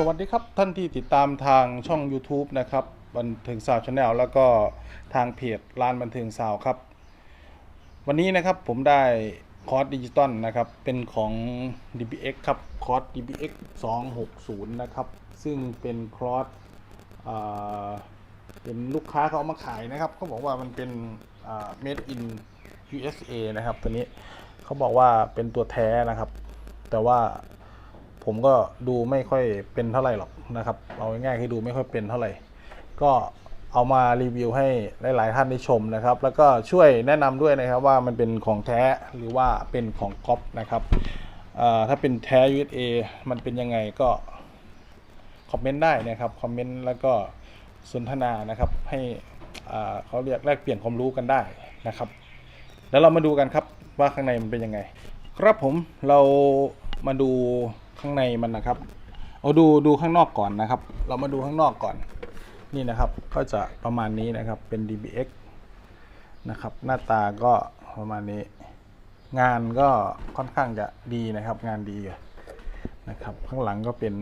สวัสดีครับท่านที่ติดตามทางช่อง YouTube นะครับบันเทิงสาวชาแนลแล้วก็ทางเพจร้านบันเทิงสาวครับ วันนี้นะครับผมได้คอร์สดิจิตอลนะครับ เป็นของ DBX ครับคอร์ส DBX 260 นะครับ ซึ่งเป็นคอร์สเป็นลูกค้าเขาเอามาขายนะครับเขาบอกว่ามันเป็นอ่า made in USA นะครับ ตัวนี้เขาบอกว่าเป็นตัวแท้นะครับ แต่ว่า ผมก็ดูไม่ค่อยเป็นเท่าไหร่หรอกนะครับ เอาง่ายๆคือดูไม่ค่อยเป็นเท่าไหร่ ก็เอามารีวิวให้หลายๆท่านได้ชมนะครับ แล้วก็ช่วยแนะนำด้วยนะครับว่ามันเป็นของแท้หรือว่าเป็นของก๊อปนะครับถ้าเป็นแท้ USA มันเป็นยังไงก็คอมเมนต์ได้นะครับคอมเมนต์แล้วก็สนทนานะครับให้เขาเรียกแลกเปลี่ยนความรู้กันได้นะครับ แล้วเรามาดูกันครับว่าข้างในมันเป็นยังไง ครับผมเรามาดู ข้างในมันนะครับเอาดูดูข้างนอกก่อนนะครับ เรามาดูข้างนอกก่อนนี่นะครับก็จะประมาณนี้นะครับเป็น DBX นะครับหน้าตาก็ประมาณนี้ งานก็ค่อนข้างจะดีนะครับ งานดีอยู่นะครับ ข้างหลังก็เป็น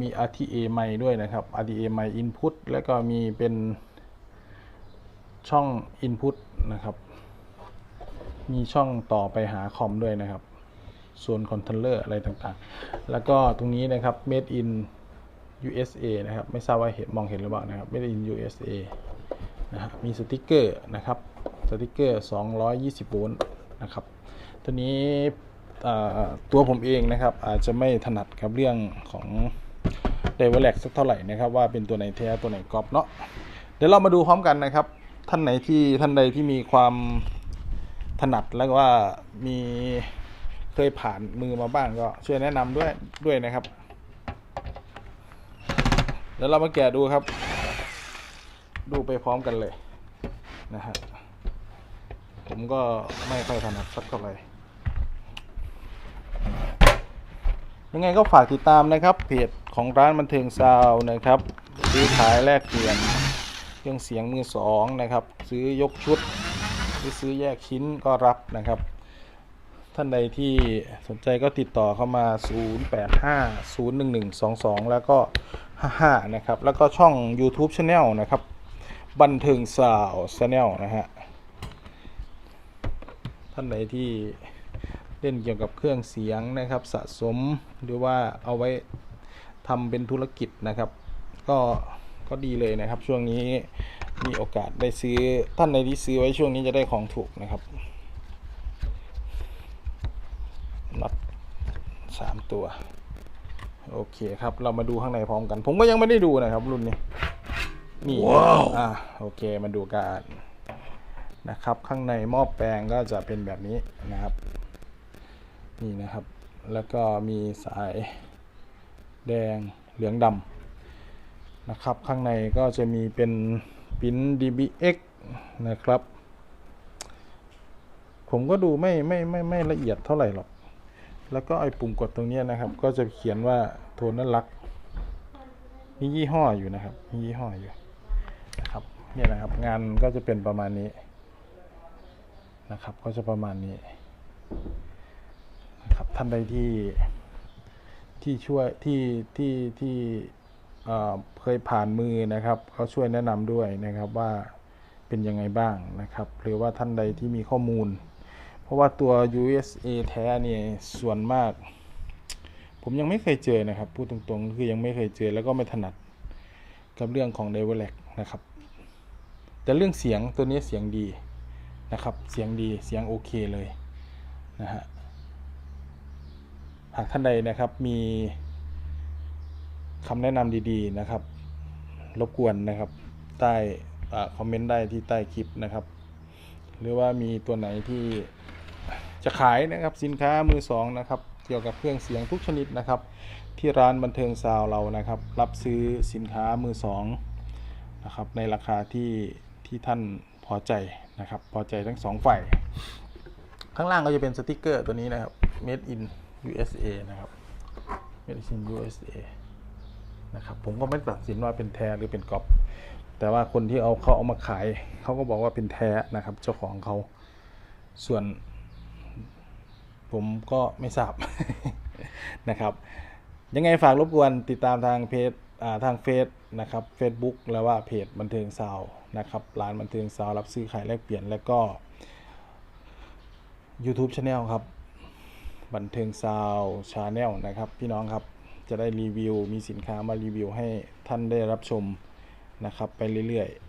มี RTA ไมค์ด้วยนะครับ RTA ไมค์ input แล้วก็มีเป็นช่อง input นะครับ มีช่องต่อไปหาคอมด้วยนะครับ ส่วนคอนโทรลเลอร์อะไรต่างๆ แล้วก็ตรงนี้นะครับ made in USA นะครับ ไม่ทราบว่าเห็นมองเห็นหรือเปล่านะครับ made in USA นะฮะมีสติกเกอร์นะครับสติกเกอร์ 220 โวลต์นะครับตัวนี้ตัวผมเองนะครับ อาจจะไม่ถนัดกับเรื่องของ d i v e l e x สักเท่าไหร่นะครับว่าเป็นตัวไหนแท้ตัวไหนก๊อปเนาะเดี๋ยวเรามาดูพร้อมกันนะครับ ท่านไหนที่ท่านใดที่มีความถนัดแล้วก็ว่ามี เคยผ่านมือมาบ้างก็ช่วยแนะนำด้วยด้วยนะครับเดี๋ยวเรามาแกะดูครับ ดูไปพร้อมกันเลยนะฮะผมก็ไม่ค่อยถนัดสักเท่าไหร่ยังไงก็ฝากติดตามนะครับเพจของร้านบันเทิงซาวนะครับซื้อขายแลกเปลี่ยนเครื่องเสียงมือสองนะครับ ซื้อยกชุด หรือซื้อแยกชิ้นก็รับนะครับ ท่านใดที่สนใจก็ติดต่อเข้ามา 08501122 แล้วก็ 55 นะครับ แล้วก็ช่อง YouTube Channel นะครับ บันเทิงสาว Channel นะฮะ ท่านใดที่เล่นเกี่ยวกับเครื่องเสียงนะครับ สะสมหรือว่าเอาไว้ทำเป็นธุรกิจนะครับ ก็ก็ดีเลยนะครับ ช่วงนี้มีโอกาสได้ซื้อท่านใดที่ซื้อไว้ช่วงนี้จะได้ของถูกนะครับน็อต สามตัว โอเคครับ เรามาดูข้างในพร้อมกัน ผมก็ยังไม่ได้ดูนะครับ รุ่นนี้ นี่อ่าโอเค มาดูกันนะครับ ข้างในหม้อแปลงก็จะเป็นแบบนี้นะครับ นี่นะครับ แล้วก็มีสายแดงเหลืองดำนะครับ ข้างในก็จะมีเป็นปิ้น DBX นะครับ ผมก็ดูไม่ไม่ไม่ไม่ละเอียดเท่าไหร่หรอก แล้วก็ไอ้ปุ่มกดตรงนี้นะครับ ก็จะเขียนว่าโทนนั้นรักมียี่ห้ออยู่นะครับมียี่ห้ออยู่นะครับเนี่ยนะครับ งานก็จะเป็นประมาณนี้นะครับ ก็จะประมาณนี้นะครับท่านใดที่ที่ช่วยที่ที่ที่เอ่อเคยผ่านมือนะครับเขาช่วยแนะนำด้วยนะครับว่าเป็นยังไงบ้างนะครับ หรือว่าท่านใดที่มีข้อมูล เพราะว่าตัว USA แท้เนี่ยส่วนมาก ผมยังไม่เคยเจอนะครับ พูดตรงๆ คือยังไม่เคยเจอแล้วก็ไม่ถนัดกับเรื่องของ d e v e l o p นะครับ แต่เรื่องเสียงตัวนี้เสียงดีนะครับ เสียงดีเสียงโอเคเลยนะฮะหากท่านใดนะครับมีคำแนะนำดีๆนะครับ รบกวนนะครับใต้คอมเมนต์ได้ที่ใต้คลิปนะครับ หรือว่ามีตัวไหนที่ จะขายนะครับสินค้ามือสองนะครับเกี่ยวกับเครื่องเสียงทุกชนิดนะครับ ที่ร้านบันเทิงซาวเรานะครับ รับซื้อสินค้ามือสองนะครับในราคาที่ที่ท่านพอใจนะครับ พอใจทั้งสองฝ่ายข้างล่างก็จะเป็นสติกเกอร์ตัวนี้นะครับ made in USA นะครับ made in USA นะครับผมก็ไม่ตัดสินว่าเป็นแท้หรือเป็นก๊อปแต่ว่าคนที่เอาเขาเอามาขายเขาก็บอกว่าเป็นแท้นะครับ เจ้าของเขาส่วน ผมก็ไม่ทราบนะครับ ยังไงฝากรบกวนติดตามทางเพจทางเฟซนะครับ Facebook แล้วว่าเพจบันเทิงซาวนะครับร้านบันเทิงซาวรับซื้อขายแลกเปลี่ยนแล้วก็ YouTube Channel ครับ บันเทิงซาวชาแนลนะครับ พี่น้องครับจะได้รีวิว มีสินค้ามารีวิวให้ท่านได้รับชมนะครับ ไปเรื่อยๆ